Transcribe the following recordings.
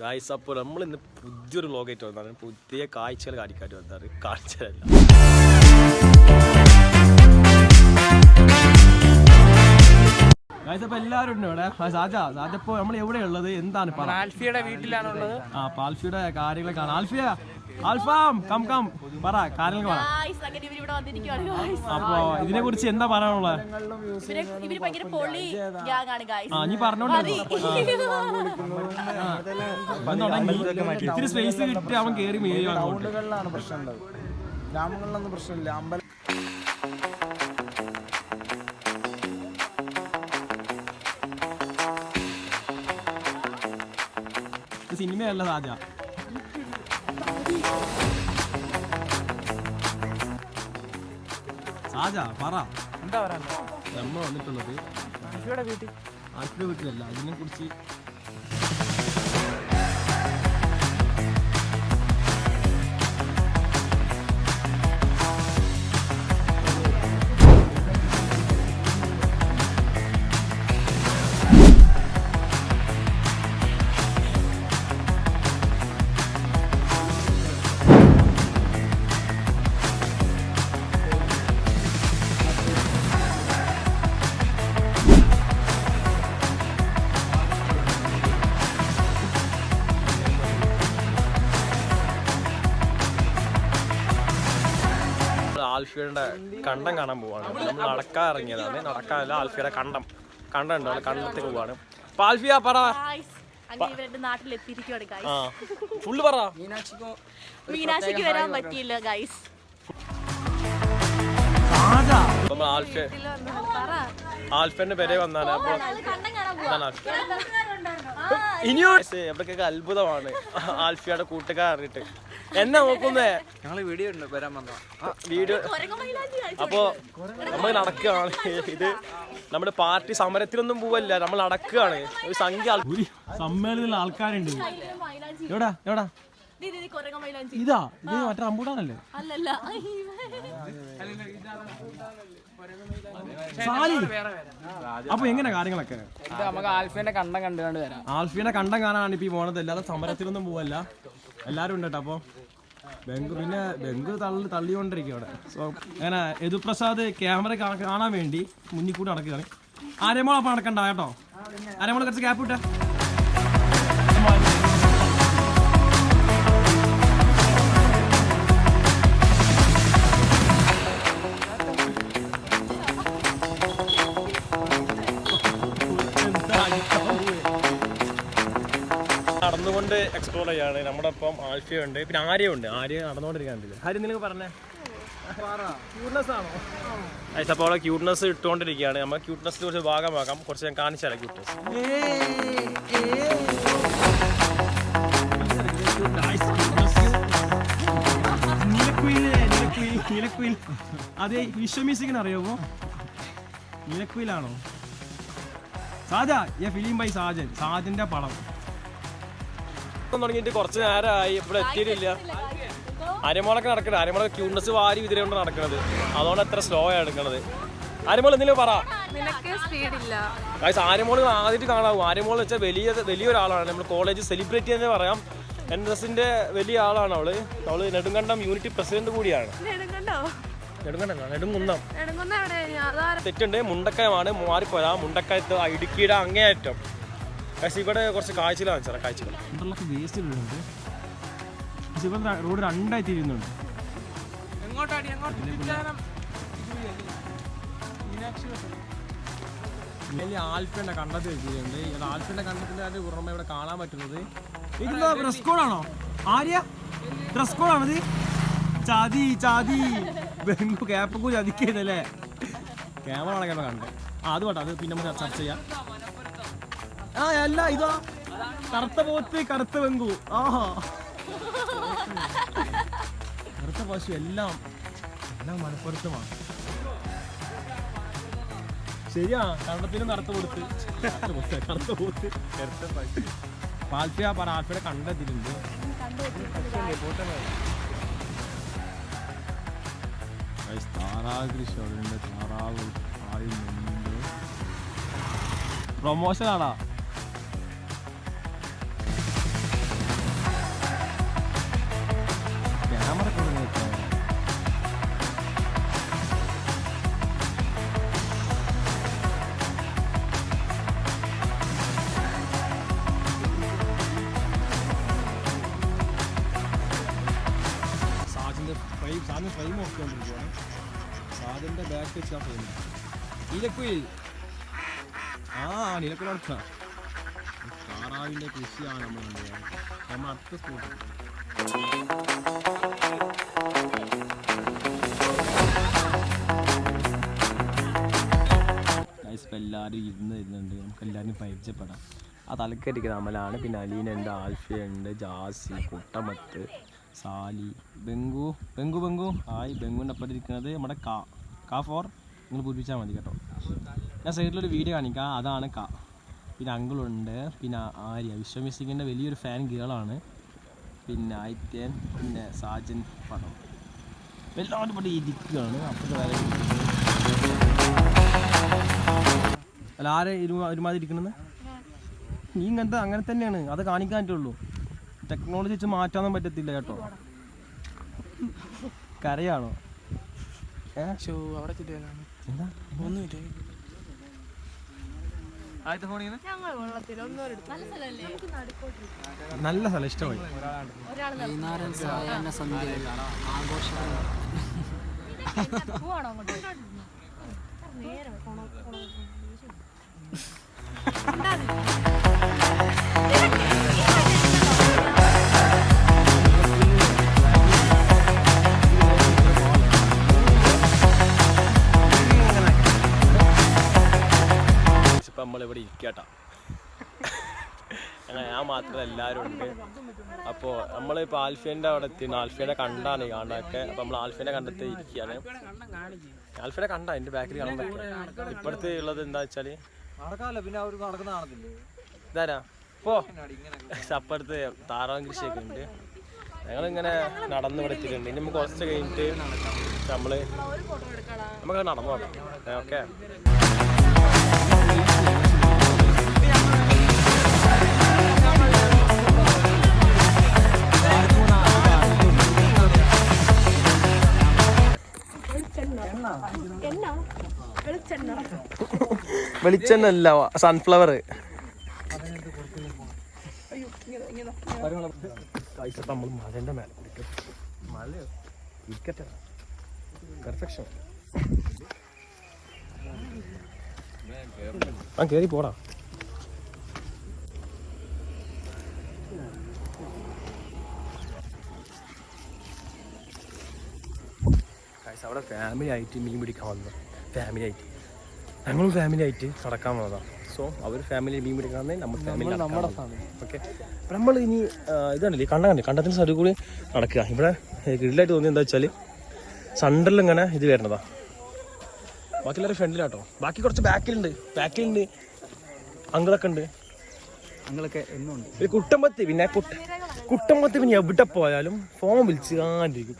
Guys അപ്പോൾ നമ്മൾ ഇന്ന് പുതിയൊരു വ്ലോഗായിട്ട് വന്നതാണ്. പുതിയ കാഴ്ചകൾ കാണിക്കാറ്റ് വന്നതാണ്. കാഴ്ചകളല്ല ഗായ്സ് അപ്പോൾ എല്ലാവരും ഉണ്ട് ഇവിടെ? സാജ സാജ ഇപ്പോൾ നമ്മൾ എവിടെയുള്ളത് എന്താണ് ആൽഫിയുടെ വീട്ടിലാണുള്ളത്. ആ ആൽഫിയുടെ കാര്യങ്ങളൊക്കെ ആൽഫിയ ആൽഫാം കം കം. പറ കാര്യങ്ങൾ പറ. ഗായ്സ് അങ്ങനെ ഇവർ ഇവിടെ വന്നിരിക്കുകയാണ് ഗായ്സ് അപ്പോൾ ഇതിനെ കുറിച്ച് എന്താ പറയാനുള്ളത് ഇവർ ഇവർ ഭയങ്കര പൊളി ഗ്യാങ് ആണ് ഗായ്സ് ആ നീ പറഞ്ഞോണ്ട് തുടങ്ങി ഇത്തിരി സ്പേസ് കിട്ടി അവൻ കേറി മേയോ അങ്ങോട്ട് ടൗണുകളിലാണ് പ്രശ്നമുള്ളത് ഗ്രാമങ്ങളിലൊന്നും പ്രശ്നമില്ല. അമ്പലം സിനിമയല്ല സാജ സാജ പറ. എന്താ പറയാ നമ്മൾ വന്നിട്ടുള്ളത് വീട്ടിൽ. ആൽഫിയുടെ വീട്ടിലല്ല അതിനെ കുറിച്ച് ആൽഫിയുടെ കണ്ടം കാണാൻ പോവാണ്. നമ്മൾ നടക്കാൻ ഇറങ്ങിയതാണ് നടക്കാനല്ല ആൽഫിയുടെ കണ്ടം. കണ്ടം ഉണ്ടാവും കണ്ടത്തേക്ക് പോവാണ്. അപ്പൊ ആൽഫിയ പറ. ഫുള്ള് പറ. മീനാക്ഷിക്ക് വരാൻ പറ്റിയില്ല ഗൈസ് നമ്മൾ ആൽഫിന്റെ പേരെ വന്നാണ്. അപ്പൊ. ഇനിയോ എവിടെക്കൊക്കെ അത്ഭുതമാണ്. ആൽഫിയുടെ കൂട്ടുകാർ അറിഞ്ഞിട്ട് എന്നെ നോക്കുന്നേ? ഞങ്ങൾ വീഡിയോ ഉണ്ട് വരാൻ വന്നോ? വീഡിയോ അപ്പോ നമ്മൾ നടക്കുകയാണ്. ഇത് നമ്മുടെ പാർട്ടി സമരത്തിലൊന്നും പോവല്ല നമ്മൾ നടക്കുകയാണ്. ഒരു സംഖ്യ സമ്മേളനത്തിൽ ആൾക്കാരുണ്ട്. എവിടാ? എവിടാ? ഇതാ? ഇത് മറ്റേ അമ്പൂടാനല്ലേ അല്ലല്ല. അപ്പൊ എങ്ങനെ കാര്യങ്ങളൊക്കെ? ഇത് നമുക്ക് ആൽഫിന്റെ കണ്ടം കണ്ടുകൊണ്ട് വരാം ആൽഫിയുടെ കണ്ടം കാണാനാണ് ഇപ്പൊ ഈ പോണത്. അല്ലാതെ സമരത്തിലൊന്നും പോവല്ല. എല്ലാരും ഉണ്ട് കേട്ടോ അപ്പൊ. ബംഗു പിന്നെ ബംഗു തള്ളി തള്ളിക്കൊണ്ടിരിക്കും അവിടെ. സോ അങ്ങനെ യദുപ്രസാദ് ക്യാമറ കാണാൻ വേണ്ടി മുന്നിൽ കൂടെ നടക്കുകയാണ്. അരമോളപ്പം നടക്കണ്ട കേട്ടോ. ആരെമോൾ കുറച്ച് ക്യാപ്പ് ഇട്ടേ. ചെയ്യാണ് നമ്മുടെ ഒപ്പം ആൽഫിയുണ്ട് പിന്നെ ആര്യ ഉണ്ട് ആര്യ നടന്നുകൊണ്ടിരിക്കാണ്ടില്ല ആര്യ നിനക്ക് പറഞ്ഞേ. ക്യൂട്ട്നെസ് ആണോ? അപ്പോൾ അവിടെ ക്യൂട്ട്നെസ് ഇട്ടുകൊണ്ടിരിക്കുകയാണ്. നമ്മൾ ക്യൂട്ട്നെസ്സിൽ കുറച്ച് ഭാഗമാക്കാം. കുറച്ച് ഞാൻ കാണിച്ചു തരാം ക്യൂട്ട്നെസ് അതെ വിശ്വ മ്യൂസിക്കിന് അറിയാമോ നീലക്കുയിലാണോ? സാജ ഈ ഫിലിം ബൈ സാജൻ. സാജന്റെ പടം. തുടങ്ങിയിട്ട് കുറച്ച് നേരമായി. ഇവിടെ എത്തിയിട്ടില്ല. അരമോളൊക്കെ നടക്കണത് അരമോളൊക്കെ ക്യൂട്ട്നെസ് വാരി വിതിരകൊണ്ട് നടക്കണത്. അതുകൊണ്ട് എത്ര സ്ലോ ആണ് എടുക്കണത് അരമോൾ എന്തെങ്കിലും പറ. ആര്യമോൾ ആദ്യമായിട്ട് കാണാവും. ആരമോൾ വെച്ചാൽ വലിയ വലിയ ഒരാളാണ്. നമ്മൾ കോളേജ് സെലിബ്രിറ്റി എന്ന് പറയാം. എൻ എസിന്റെ വലിയ ആളാണ് അവൾ. അവൾ നെടുങ്കണ്ടം യൂണിറ്റ് പ്രസിഡന്റ് കൂടിയാണ്. നെടുങ്കണ്ടോ? നെടുങ്കുന്നം. തെറ്റുണ്ട്. മുണ്ടക്കയമാണ്. മാറിപ്പോരാ മുണ്ടക്കയത്ത് ഇടുക്കിയുടെ അങ്ങേയറ്റം. പക്ഷേ ഇവിടെ കുറച്ച് കാഴ്ചകളാണ് സാറേ കാഴ്ചകൾ. വേസ്റ്റ് ഇടുന്നുണ്ട്. പക്ഷേ ഇവിടെ റോഡ് രണ്ടായി തിരിയുന്നുണ്ട്. എങ്ങോട്ടാടി? എങ്ങോട്ട്? വലിയ ആൽഫയുടെ കണ്ടത്തിൽ എത്തിയിട്ടുണ്ട് ഇത് ആൽഫയുടെ കണ്ടത്തിലാണ് പുറമെ ഇവിടെ കാണാൻ പറ്റുന്നത്. ഇതെന്താ ഡ്രസ് കോഡാണോ ആര്യ? ഡ്രസ് കോഡാണത് ചാതി ചാതി. ബംഗു ക്യാപ്പൊക്കെ ചതിക്കുന്നല്ലേ ക്യാമറ അടക്കാൻ കണ്ടത് ആ അത് വേണ്ട അത് പിന്നെ നമുക്ക് ചർച്ച ചെയ്യാം. ആ അല്ല ഇതാ. കറുത്ത പോത്ത് കറുത്ത വെങ്കു ആഹാ. കറുത്ത പശു എല്ലാം എല്ലാം മലപ്പുറത്തുമാണ് ശരിയാ കണ്ടത്തിനും കറുത്ത കൊടുത്ത് കറുത്ത പോത്ത് കറുത്ത പശു. പാൽഫിയ പറ ആൽഫിയുടെ കണ്ടെത്തിയിട്ടുണ്ട് ആയുന്നുണ്ട് പ്രൊമോഷൻ ആടാ നീലക്കുയിൽ. ആ നീലക്കുയിൽ നടക്കുക താറാവിന്റെ കൃഷിയാണ് നമ്മൾ നമ്മൾ അടുത്ത സ്പോട്ട് എല്ലാവരും ഇരുന്ന് ഇരുന്നുണ്ട്. നമുക്ക് എല്ലാവരും പരിചയപ്പെടാം. ആ തലക്കരിക്കുന്ന അമലാണ് പിന്നെ അലീനുണ്ട് ആൽഫിയുണ്ട് ജാസി കുട്ടമത്ത് സാലി ബെങ്കു. ബെങ്കു ബെങ്കു. ഹായ് ബെങ്കുവിന്റെ ഒപ്പം ഇരിക്കുന്നത് നമ്മുടെ കാ കാ ഫോർ. നിങ്ങൾ പൂരിപ്പിച്ചാൽ മതി കേട്ടോ. ഞാൻ സൈഡിലൊരു വീഡിയോ കാണിക്കാം. അതാണ് ക. പിന്നെ അങ്കിളുണ്ട്. പിന്നെ ആര്യ. വിശ്വമിസിങ്ങിന്റെ വലിയൊരു ഫാൻ ഗേളാണ് പിന്നെ ആയിത്യൻ പിന്നെ സാജൻ പടം. എല്ലാവരും ഇവിടെ ഇരിക്കുകയാണ്. അപ്പോഴത്തെ വേറെ അല്ല ആരെ ഒരുമാതിരി ഇരിക്കണെന്ന് നീ ഇങ്ങനത്തെ അങ്ങനെ തന്നെയാണ്. അത് കാണിക്കാൻ പറ്റുള്ളൂ. ടെക്നോളജി വെച്ച് മാറ്റാനൊന്നും പറ്റത്തില്ല കേട്ടോ. കരയാണോ? അവിടെ ഒന്നുമില്ല ആദ്യത്തെ ഫോണിൽ നല്ല സ്ഥലം ഇഷ്ടമായി. വൈകുന്നേരം സായാഹ്ന നേരെ ഇരിക്കട്ടാ അങ്ങനെ ഞാൻ മാത്രമല്ല എല്ലാവരും ഉണ്ട്. അപ്പോൾ നമ്മളിപ്പോൾ ആൽഫേന്റെ അവിടെ എത്തി. ആൽഫേനെ കണ്ടാണ് ഈ കാണാനൊക്കെ അപ്പോൾ നമ്മൾ ആൽഫിയനെ കണ്ടെത്തി ഇരിക്കുകയാണ്. ആൽഫേനെ കണ്ട എന്റെ ബാക്കിൽ കാണാൻ പറ്റും ഇപ്പോഴത്തെ ഉള്ളത് എന്താ വെച്ചാൽ ഇതാരാ? പോ. അപ്പുറത്ത് താറാവ് കൃഷിയൊക്കെ ഉണ്ട്. ഞങ്ങളിങ്ങനെ നടന്നു പഠിച്ചിട്ടുണ്ട് ഇനി നമുക്ക് കുറച്ച് കഴിഞ്ഞിട്ട് നമ്മൾ നമുക്ക് നടന്നു നോക്കാം. ഓക്കെ. വെളിച്ചെണ്ണ? അല്ല സൺഫ്ലവർ നമ്മൾ മഴന്റെ മേലെ കുടിക്കും. മഴയോ ഇരിക്കട്ടെ. പെർഫെക്ഷൻ ആ കേറി പോടാ. അവിടെ ഫാമിലി ആയിട്ട് മീൻ പിടിക്കാൻ വന്നത് ഫാമിലി ആയിട്ട്. ഞങ്ങളും ഫാമിലി ആയിട്ട് നടക്കാൻ വന്നതാണ് സോ അവർ ഫാമിലി മീൻ പിടിക്കാൻ വന്നേ നമ്മൾ ഫാമിലി നമ്മുടെ ഓക്കെ അപ്പം നമ്മൾ ഇനി ഇതാണല്ലേ കണ്ട കണ്ടേ? കണ്ടത്തിന് സൈഡിൽ കൂടി നടക്കുക. ഇവിടെ ഗ്രില്ലായിട്ട് തോന്നിയത് എന്താ വെച്ചാൽ സണ്ടറിൽ ഇങ്ങനെ ഇത് വരണതാ ബാക്കി എല്ലാവരും ഫ്രണ്ടിലാട്ടോ ബാക്കി കുറച്ച് ബാക്കിലുണ്ട്. ബാക്കിലുണ്ട്. അങ്കിളൊക്കെ ഉണ്ട്. അങ്കിളൊക്കെ എന്നുണ്ട് ഒരു കുട്ടമ്പത്തി പിന്നെ കുട്ട കുട്ടമ്പത്തി പിന്നെ എവിടെ പോയാലും ഫോം വിളിച്ച് കാണ്ടിരിക്കും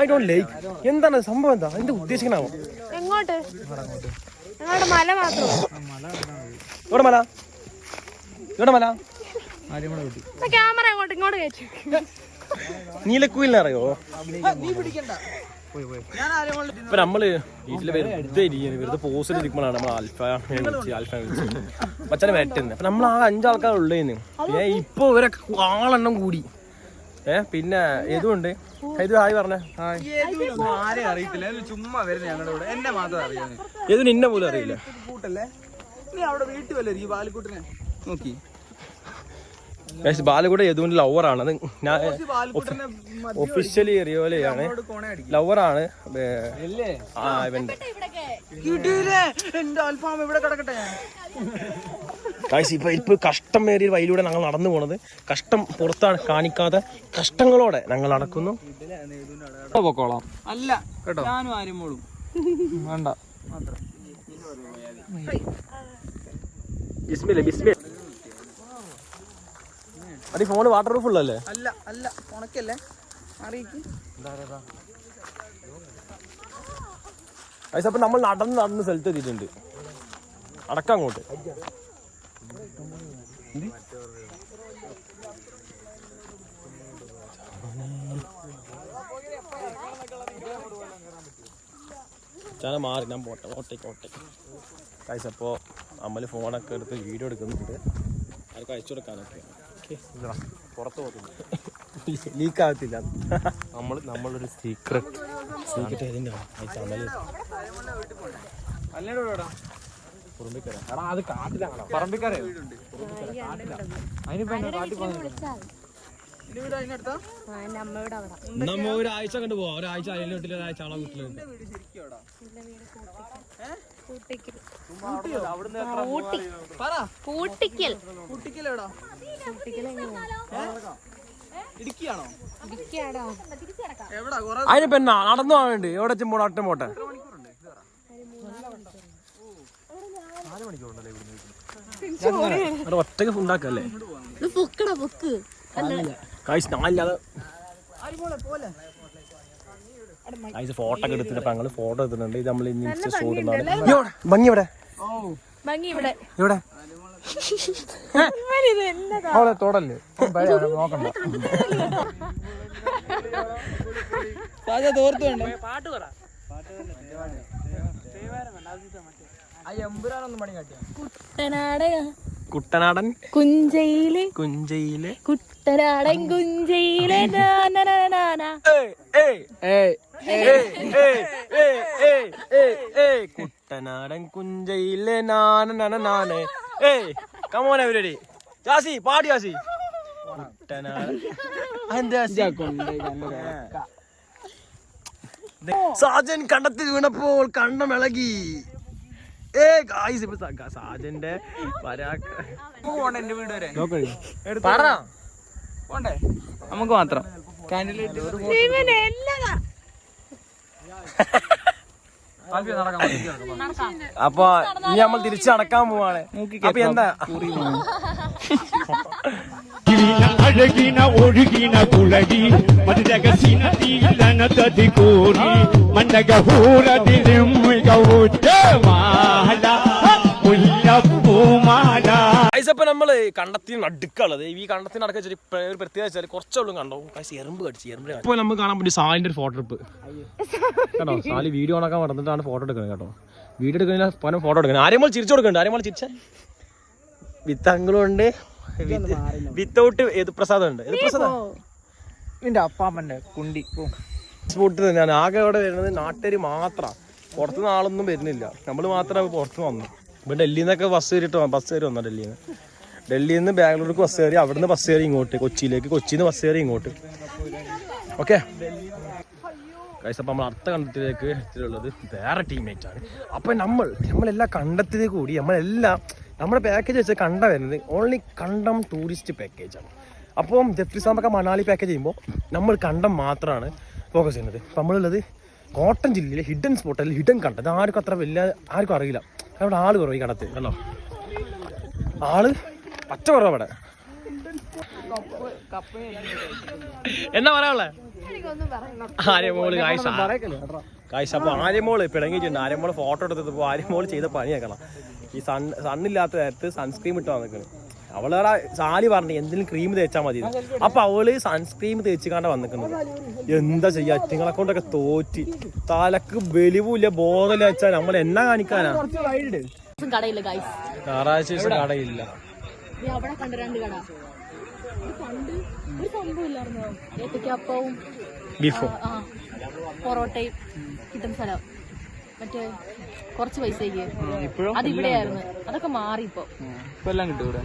ഐ ഡോണ്ട് ലൈക്ക് എന്താണ് സംഭവം എന്താ? എന്റെ ഉദ്ദേശിക്കണാവോ? എങ്ങോട്ട്? മല മാത്രം. ഇവിടെ മല? ഇവിടെ മല? ക്യാമറ അങ്ങോട്ട് ഇങ്ങോട്ട് കയറ്റി നീലക്കുയിലിനെ അറിയോ നീ പിടിക്കണ്ട. പോയി പോയി. ഞാൻ ആര്യമ്മളെ ഇപ്പൊ നമ്മൾ വീട്ടിൽ വെറുതെ ഇരിക്കുന്നു വെറുതെ പോസ്റ്റിൽ ഇരിക്കുമ്പോഴാണ് നമ്മൾ ആൽഫ വിളിച്ച് ആൽഫ വിളിച്ച്. മച്ചാനെ വരട്ടുന്നത് അപ്പൊ നമ്മൾ ആ അഞ്ചാൾക്കാർ ഉള്ളേന്ന് പിന്നെ ഇപ്പൊ ഇവരൊക്കെ ആളെണ്ണം കൂടി. ഏ പിന്നെ ഇതുണ്ട് ഇത് ഹായ് പറഞ്ഞേ. ആരെ അറിയത്തില്ല. ഇത് ചുമ്മാ വരുന്ന ഞങ്ങളുടെ കൂടെ എന്നെ മാത്രം അറിയാം. ഇത് നിന്നെ പോലും അറിയില്ല. കൂട്ടല്ലേ? നീ അവിടെ വീട്ടിൽ വല്ലേ ഈ ബാലിക്കുട്ടിനെ. നോക്കി. ബാലകൂടെ യദുവിന്റെ ലവറാണ് അത് ഞാൻ ഒഫീഷ്യലി അടിക്കും. ലവറാണ് അല്ലേ ആ ഇവന്റെ. ഇവിടൊക്കെ. കിട്ടിയില്ലേ എന്റെ അൽഫാം ഇവിടെ കിടക്കട്ടെ ഞാൻ ഇപ്പോൾ ഇപ്പൊ കഷ്ടം ഏറിയ വഴിയിലൂടെ ഞങ്ങൾ നടന്നു പോണത്. കഷ്ടം പുറത്താണ് കാണിക്കാതെ കഷ്ടങ്ങളോടെ ഞങ്ങൾ നടക്കുന്നു. പൊക്കോളാം. അല്ല കേട്ടോ? ഞാനും ആര്യമ്മോളും വേണ്ട. മാത്രം ബിസ്മില്ല ബിസ്മില്ല. അത് ഫോണ് വാട്ടർ പ്രൂഫ് ഉള്ളല്ലേ അല്ല അല്ല ഉണക്കല്ലേ? അറിയിക്ക് അപ്പൊ നമ്മൾ നടന്ന് നടന്ന് സ്ഥലത്ത് എത്തിയിട്ടുണ്ട് അടക്കം അങ്ങോട്ട്. ചാന മാറി ഞാൻ പോട്ടെ ഓട്ടേക്ക് ഓട്ടേക്ക് കാശ് അപ്പോൾ അമ്മൽ ഫോണൊക്കെ എടുത്ത് വീഡിയോ എടുക്കുന്നുണ്ട്. ആർക്കും അയച്ചു കൊടുക്കാനൊക്കെ. പുറത്ത് പോകത്തില്ല. ലീക്ക് ആകത്തില്ല നമ്മൾ നമ്മളൊരു സീക്രട്ട് സീക്രട്ട് ഏതിന്റെ ചാനൽ എടാ അത് കാട്ടിലാണ് പറമ്പിക്കാരെ നമ്മ ഒരാഴ്ച കണ്ടു പോവാം. ഒരാഴ്ച അയലിൽ വീട്ടിൽ ഒരാഴ്ച ആളെ വീട്ടിൽ കൂട്ടിക്കൽ. കൂട്ടിക്കൽ. ഇടുക്കിയാണോ? അതിനിപ്പോ നടന്നു വേണ്ടി. എവിടെ ചെമ്പോട്ടെ ഒറ്റ പോട്ടെ അവിടെ ഒറ്റയ്ക്ക് ഉണ്ടാക്കല്ലേ ഇത് പൊക്കടാ പൊക്ക്? കായ്സ് നാലില്ലാതെ കായ്സ് ഫോട്ടോ ഒക്കെ എടുത്തിട്ട് ഞങ്ങൾ ഫോട്ടോ എടുത്തിട്ടുണ്ട്. ഇത് നമ്മൾ ഇന്ന് ഇൻസ്റ്റ സ്റ്റോറി ഭംഗി എവിടെ? ഭംഗി ഇവിടെ. എന്നതാ അവിടെ തോടല്ലേ നോക്കണ്ട. പാട്ട് തോർത്തു വേണ്ട കുട്ടനാട് കുട്ടനാടൻ കുഞ്ചയിൽ കുഞ്ചയിലെ കുട്ടനാടൻ കുഞ്ചയിലെ. കുട്ടനാടൻ കുഞ്ചയിലെ നാനനാനെ ഏ കമോൻ എവരടി ജാസി പാടി ജാസി കുട്ടനാടൻ അതെന്താ സാജൻ കണ്ടത്തിൽ വീണപ്പോൾ കണ്ണമിളകി സാജന്റെ പോണ്ടേ നമുക്ക് മാത്രം. അപ്പൊ ഇനി നമ്മൾ തിരിച്ചു നടക്കാൻ പോവാണ്. അപ്പൊ എന്താ? അഴകിന ഒഴുകിന കുളടി മരകസിന കൂറി മണ്ടക നമ്മൾ കണ്ടത്തിന് അടുക്കുള്ളത് ഈ കണ്ടത്തിന് അടക്കം വെച്ചാൽ ഒരു പ്രത്യേകത വെച്ചാൽ കുറച്ചുള്ളൂ കണ്ടോ? ഗൈസ് എറുമ്പ് കടിച്ച് എറുമ്പ് ഇപ്പോൾ നമുക്ക് കാണാൻ പറ്റും സാലിന്റെ ഒരു ഫോട്ടോ എടുപ്പ്. കേട്ടോ സാലി വീഡിയോ ഉണക്കാൻ നടന്നിട്ടാണ് ഫോട്ടോ എടുക്കുന്നത് കേട്ടോ. വീഡിയോ എടുക്കുന്ന പനം ഫോട്ടോ എടുക്കുന്നത്. ആരെയും ചിരിച്ചു കൊടുക്കുന്നുണ്ട് ആരെയും ചിരിച്ച. ഉണ്ട് വിത്തൗട്ട് ഏത് പ്രസാദം ഉണ്ട് ഏത് പ്രസാദം? നിന്റെ അപ്പാപ്പന്റെ കുണ്ടി. സ്പോട്ട് തന്നെയാണ്. ആകെ അവിടെ വരുന്നത് നാട്ടുകാർ മാത്രമാണ് പുറത്തുനിന്ന് ആളൊന്നും വരുന്നില്ല. നമ്മൾ മാത്രമേ പുറത്ത് വന്നു. ഇപ്പൊ ഡൽഹിയിൽ നിന്നൊക്കെ ബസ് കയറിയിട്ട് ബസ് കയറി വന്നു ഡൽഹിയിൽ നിന്ന് ഡൽഹിയിൽ നിന്ന് ബാംഗ്ലൂർക്ക് ബസ് കയറി അവിടുന്ന് ബസ് കയറി ഇങ്ങോട്ട് കൊച്ചിയിലേക്ക് കൊച്ചിയിൽ നിന്ന് ബസ് കയറി ഇങ്ങോട്ട്. ഓക്കെ കൈസ് നമ്മൾ അടുത്ത കണ്ടത്തിലേക്ക് എത്തിയിട്ടുള്ളത് വേറെ ടീംമേറ്റ് ആണ്. അപ്പം നമ്മൾ നമ്മളെല്ലാം കണ്ടത്തിലേ കൂടി നമ്മളെല്ലാം നമ്മുടെ പാക്കേജ് വെച്ച് കണ്ട വരുന്നത് ഓൺലി കണ്ടം ടൂറിസ്റ്റ് പാക്കേജ് ആണ്. അപ്പം ജെഫ്രി സാമൊക്കെ മണാലി പാക്കേജ് ചെയ്യുമ്പോൾ നമ്മൾ കണ്ടം മാത്രമാണ് ഫോക്കസ് ചെയ്യുന്നത്. അപ്പം നമ്മളുള്ളത് കോട്ടൻ ജില്ലയിലെ ഹിഡൻ സ്പോട്ട് അല്ലെങ്കിൽ ഹിഡൻ കണ്ടം. ഇത് ആർക്കും അത്ര വലിയ ആർക്കും അറിയില്ല. അവിടെ ആൾ കുറവ് ഈ കണ്ടത്ത് കണ്ടോ? ആൾ പച്ച കുറവ് അവിടെ എന്നാ പറയാനുള്ളേ? ആര്യമോൾ കായ്സ കായ്സ അപ്പൊ ആര്യമോൾ പിടങ്ങിയിട്ടുണ്ട് ആര്യമോൾ ഫോട്ടോ എടുത്തപ്പോ ആര്യമോൾ ചെയ്ത പണിയാക്കണം. ഈ സൺ സണ്ണില്ലാത്ത നേരത്ത് സൺസ്ക്രീം ഇട്ട് വന്നിക്കണ് അവളെ സാലി പറഞ്ഞു എന്തെങ്കിലും ക്രീം തേച്ചാൽ മതി അപ്പൊ അവൾ സൺസ്ക്രീം തേച്ചിക്കാണ്ട വന്നിക്കുന്നത് എന്താ ചെയ്യാ? അറ്റിങ്ങളെ കൊണ്ടൊക്കെ തോറ്റി. തലക്ക് വെലിവില്ല ബോധമില്ല വെച്ചാൽ നമ്മൾ എന്നാ കാണിക്കാനാ കടയില്ല ഗൈസ് ഞായറാഴ്ച ദിവസം കടയില്ല അവിടെ കണ്ട രണ്ട് കട. പണ്ട് ഒരു സംഭവം ഇല്ലായിരുന്നോ? ഏത്തക്കപ്പവും ആ പൊറോട്ടയും കിട്ടുന്ന സ്ഥലം. മറ്റേ കുറച്ച് പൈസയ്ക്ക്. അത് ഇവിടെയായിരുന്നു. അതൊക്കെ മാറി ഇപ്പൊ. എല്ലാം കിട്ടും ഇവിടെ.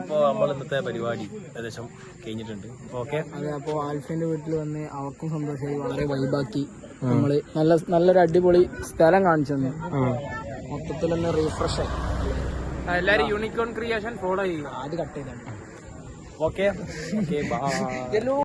അപ്പോൾ നമ്മൾ ഇന്നത്തെ പരിപാടി ഏകദേശം കഴിഞ്ഞിട്ടുണ്ട്. ഓക്കെ? അതെ അപ്പോൾ ആൽഫിന്റെ വീട്ടിൽ വന്ന് അവർക്കും സന്തോഷമായി. വളരെ വൈബാക്കി നമ്മൾ നല്ല നല്ലൊരു അടിപൊളി സ്ഥലം കാണിച്ചു തന്നു. മൊത്തത്തിൽ ഒന്ന് റീഫ്രഷ് ആയി. എല്ലാരും യൂണിക്കോൺ ക്രിയേഷൻ ഫോളോ ചെയ്യുക. അത് കട്ട് ചെയ്താണ് ഓക്കെ